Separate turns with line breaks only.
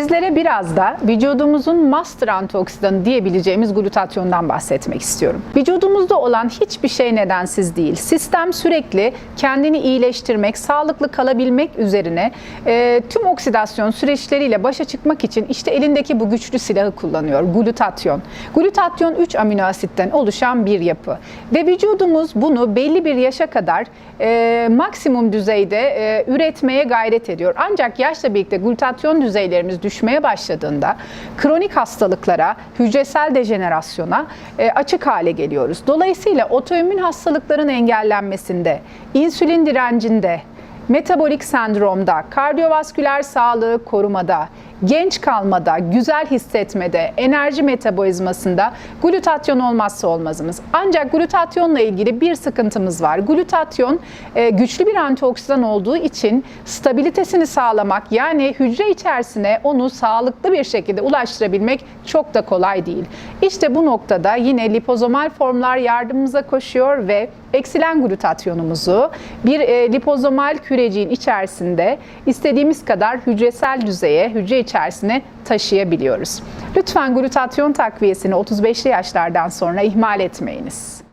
Sizlere biraz da vücudumuzun master antioksidanı diyebileceğimiz glutatyondan bahsetmek istiyorum. Vücudumuzda olan hiçbir şey nedensiz değil. Sistem sürekli kendini iyileştirmek, sağlıklı kalabilmek üzerine e, tüm oksidasyon süreçleriyle başa çıkmak için işte elindeki bu güçlü silahı kullanıyor. Glutatyon. Glutatyon 3 amino asitten oluşan bir yapı. Ve vücudumuz bunu belli bir yaşa kadar e, maksimum düzeyde e, üretmeye gayret ediyor. Ancak yaşla birlikte glutatyon düzeylerimiz düşmeye başladığında kronik hastalıklara, hücresel dejenerasyona e, açık hale geliyoruz. Dolayısıyla otoimmün hastalıkların engellenmesinde, insülin direncinde, metabolik sendromda, kardiyovasküler sağlığı korumada, genç kalmada, güzel hissetmede, enerji metabolizmasında glutatyon olmazsa olmazımız. Ancak glutatyonla ilgili bir sıkıntımız var. Glutatyon e, güçlü bir antioksidan olduğu için stabilitesini sağlamak yani hücre içerisine onu sağlıklı bir şekilde ulaştırabilmek çok da kolay değil. İşte bu noktada yine lipozomal formlar yardımımıza koşuyor ve eksilen glutatyonumuzu bir e, lipozomal küreciğin içerisinde istediğimiz kadar hücresel düzeye, hücre içerisine taşıyabiliyoruz. Lütfen glutatyon takviyesini 35'li yaşlardan sonra ihmal etmeyiniz.